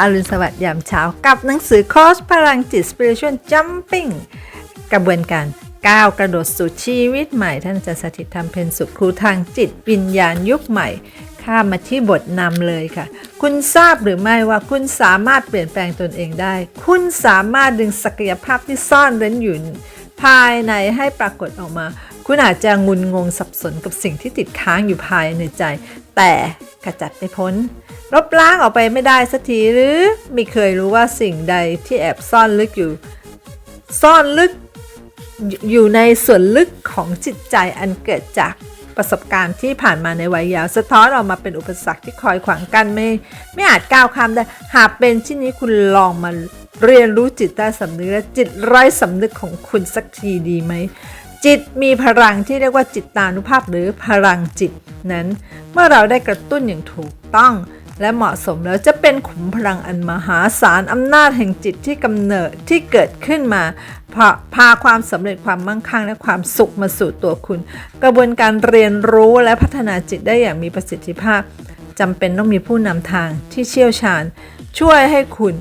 อรุณสวัสดิ์ยามเช้ากับหนังสือโคชพลังจิต Spiritual Jumping กระบวนการก้าวกระโดดสู่ชีวิตใหม่ ท่านอาจารย์สถิตธรรมเพนสุขครูทางจิตวิญญาณยุคใหม่ ข้ามมาที่บทนำเลยค่ะ คุณทราบหรือไม่ว่าคุณสามารถเปลี่ยนแปลงตนเองได้ คุณสามารถดึงศักยภาพที่ซ่อนเร้นอยู่ ภายในให้ปรากฏออกมา คุณอาจจะงุนงงสับสนกับสิ่งที่ติดค้างอยู่ภายในใจ แต่ขจัดไม่พ้นลบล้างออกไปไม่ได้สักทีหรือไม่เคยรู้ว่าสิ่งใดที่แอบซ่อนลึกอยู่ ซ่อนลึกอยู่ในส่วนลึกของจิตใจอันเกิดจากประสบการณ์ที่ผ่านมาในวัยยาวสะท้อนออกมาเป็นอุปสรรคที่คอยขวางกันไม่ ไม่อาจก้าวข้ามได้ หากเป็นเช่นนี้คุณลองมา เรียนรู้จิตใต้สำนึกและจิตไร้สำนึกของคุณสักทีดีไหม จิตมีพลังที่เรียกว่าจิตตานุภาพหรือพลังจิตนั้น เมื่อเราได้กระตุ้นอย่างถูกต้องและเหมาะสมแล้วจะเป็นขุมพลังอันมหาศาลอำนาจแห่งจิตที่กำเนิดที่เกิดขึ้นมาพาพาความสำเร็จความมั่งคั่งและความสุขมาสู่ตัวคุณ กระบวนการเรียนรู้และพัฒนาจิตได้อย่างมีประสิทธิภาพจำเป็นต้องมีผู้นำทางที่เชี่ยวชาญ ช่วยให้คุณ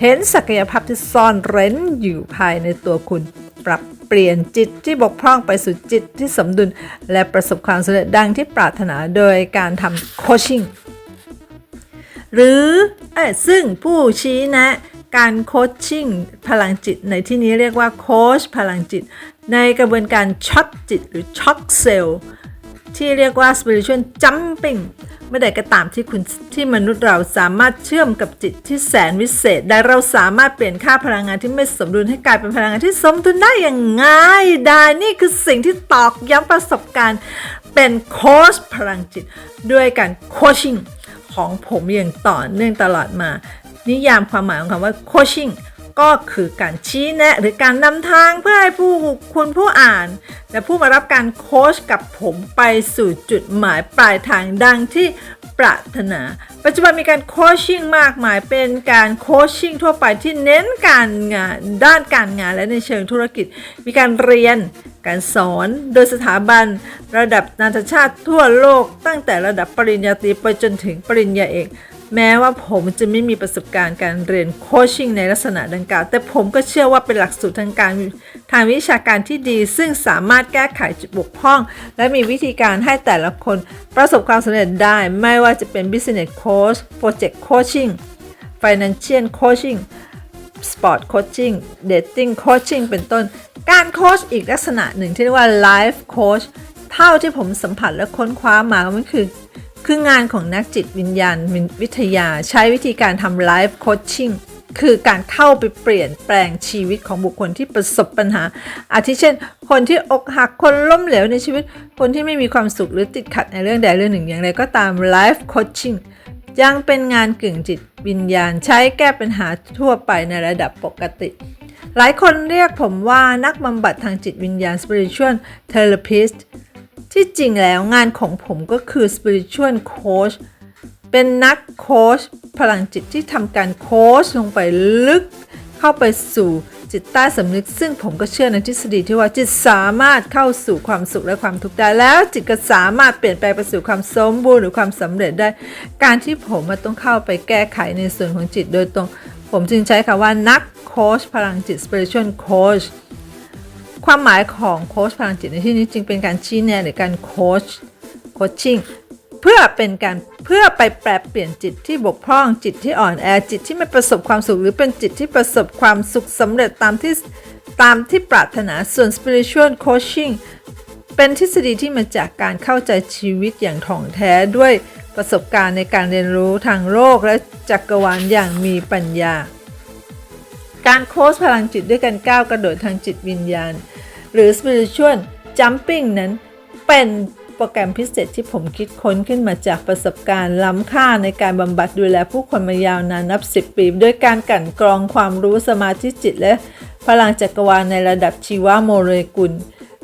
เห็นศักยภาพที่ซ่อนเร้นอยู่ภายในตัวคุณ ปรับเปลี่ยนจิตที่บกพร่องไปสู่จิตที่สมดุล และประสบความสำเร็จดังที่ปรารถนาโดยการทำโคชชิ่ง หรือเอซึ่งผู้ชี้แนะการโคชชิ่งพลังจิตในที่นี้เรียกว่าโคชพลังจิต ในกระบวนการช็อตจิตหรือช็อตเซลล์ที่เรียกว่า spiritual jumping เมื่อใดก็ตามที่คุณที่มนุษย์เราสามารถเชื่อมกับจิตที่แสนวิเศษ ได้เราสามารถเปลี่ยนค่าพลังงานที่ไม่สมดุลให้กลายเป็นพลังงานที่สมดุลได้อย่างง่ายดายนี่คือสิ่งที่ตอกย้ำประสบการณ์เป็นโค้ชพลังจิต ด้วยการโคชชิ่งของผมอย่างต่อเนื่องตลอดมา นิยามความหมายของคำว่าโคชชิ่ง ก็คือการชี้แนะหรือการนำทางเพื่อให้ผู้คุณผู้อ่าน และผู้มารับการโค้ชกับผมไปสู่จุดหมายปลายทางดังที่ปรารถนา ปัจจุบันมีการโคชชิ่งมากมายเป็นการโคชชิ่งทั่วไปที่เน้นการงานด้านการงานและในเชิงธุรกิจ มีการเรียนการสอนโดยสถาบันระดับนานาชาติทั่วโลกตั้งแต่ระดับปริญญาตรีไปจนถึงปริญญาเอก แม้ว่าผมจะไม่มีประสบการณ์การเรียนโคชชิ่งในลักษณะดังกล่าว แต่ผมก็เชื่อว่าเป็นหลักสูตรทางการทางวิชาการที่ดี ซึ่งสามารถแก้ไขจุดบกพร่อง และมีวิธีการให้แต่ละคนประสบความสำเร็จได้ ไม่ว่าจะเป็น business coach project coaching financial coaching sport coaching dating coaching เป็นต้น การโคชอีกลักษณะหนึ่งที่เรียกว่า life coach เท่าที่ผมสัมผัสและค้นคว้ามามันคือ คืองานของนักจิตวิญญาณวิทยาใช้วิธีการทำไลฟ์โคชชิ่งคือการเข้าไปเปลี่ยนแปลงชีวิตของบุคคลที่ประสบปัญหา อาทิเช่น คนที่อกหักคนล้มเหลวในชีวิต คนที่ไม่มีความสุขหรือติดขัดในเรื่องใดเรื่องหนึ่งอย่างไรก็ตามไลฟ์โคชชิ่งยังเป็นงานกึ่งจิตวิญญาณใช้แก้ปัญหาทั่วไปในระดับปกติ หลายคนเรียกผมว่านักบำบัดทางจิตวิญญาณ spiritual therapist ที่จริงแล้วงานของผมก็คือ spiritual coach เป็นนักโค้ชพลังจิตที่ทำการโค้ชลงไปลึกเข้าไปสู่จิตใต้สำนึก ซึ่งผมก็เชื่อในทฤษฎีที่ว่าจิตสามารถเข้าสู่ความสุขและความทุกข์ได้แล้ว จิตก็สามารถเปลี่ยนแปลงไปสู่ความสมบูรณ์หรือความสำเร็จได้ การที่ผมมาต้องเข้าไปแก้ไขในส่วนของจิตโดยตรง ผมจึงใช้คำว่านักโค้ชพลังจิต spiritual coach ความหมายของโค้ชพลังจิตในที่นี้จึงเป็นการชี้แนะหรือการโค้ชโคชชิ่งเพื่อเป็นการเพื่อไปแปลเปลี่ยนจิตที่บกพร่องจิตที่อ่อนแอจิตที่ไม่ประสบความสุขหรือเป็นจิตที่ประสบความสุขสำเร็จตามที่ตามที่ปรารถนาส่วน spiritual coaching เป็นทฤษฎีที่มาจากการเข้าใจชีวิตอย่างถ่องแท้ด้วยประสบการณ์ในการเรียนรู้ทางโลกและจักรวาลอย่างมีปัญญา การโค้ชพลังจิตด้วยการก้าวกระโดดทางจิตวิญญาณ หรือ spiritual jumping นั้นเป็นโปรแกรมพิเศษที่ผมคิดค้นขึ้นมาจากประสบการณ์ล้ำค่าในการบำบัดดูแลผู้คนมายาวนานนับ 10 ปี ด้วยการกลั่นกรองความรู้สมาธิจิตและพลังจักรวาลในระดับชีวโมเลกุล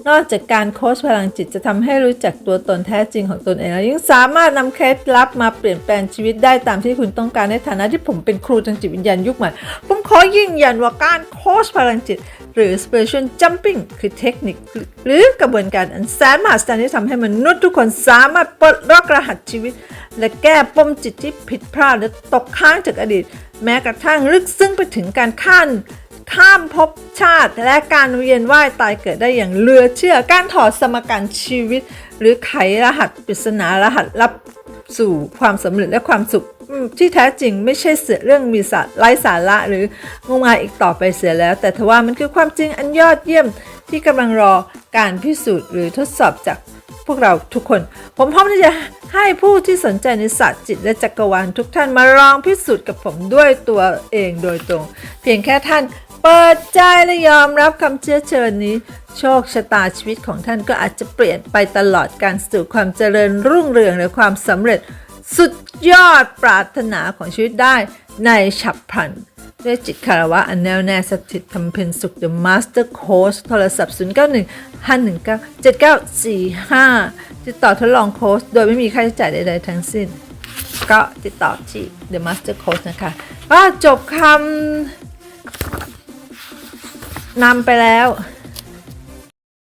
นอกจากการโค้ชพลังจิตจะทำให้รู้จักตัวตนแท้จริงของตนเองแล้วยังสามารถนำเคล็ดลับมาเปลี่ยนแปลงชีวิตได้ตามที่คุณต้องการในฐานะที่ผมเป็นครูทางจิตวิญญาณยุคใหม่ผมขอยืนยันว่าการโค้ชพลังจิต หรือ spiritual jumping คือเทคนิค หรือกระบวนการอันแสนมหัศจรรย์ที่ทำให้มนุษย์ทุกคนสามารถปลดล็อกรหัสชีวิต และแก้ปมจิตที่ผิดพลาดและตกค้างจากอดีต แม้กระทั่งลึกซึ้งไปถึงการข้าม ข้ามภพชาติ และการเวียนว่ายตายเกิดได้อย่างเหลือเชื่อ การถอดสมการชีวิต หรือไขรหัสปริศนารหัสลับสู่ความสำเร็จและความสุขที่แท้จริงไม่ใช่เสือเรื่องมีสาระไร้สาระหรืองมงายอีกต่อไปเสียแล้ว แต่ทว่ามันคือความจริงอันยอดเยี่ยมที่กำลังรอการพิสูจน์หรือทดสอบจากพวกเราทุกคน ผมพร้อมที่จะให้ผู้ที่สนใจในศาสตร์จิตและจักรวาลทุกท่านมาลองพิสูจน์กับผมด้วยตัวเองโดยตรง เพียงแค่ท่าน เปิดใจและยอมรับคำเชื้อเชิญนี้ โชคชะตาชีวิตของท่านก็อาจจะเปลี่ยนไปตลอดการสู่ความเจริญรุ่งเรืองและความสำเร็จสุดยอดปรารถนาของชีวิตได้ในฉับพลัน ด้วยจิตคารวะอันแน่วแน่สถิตทำเพ็ญสุข The Master Coach โทรศัพท์ 0 9 1 5 1 9 7 9 4 5 ติดต่อทดลองโค้ชโดยไม่มีค่าใช้จ่ายใดๆทั้งสิ้น ก็ติดต่อที่ The Master Coach นะคะ ก็จบคำ นำไปแล้ว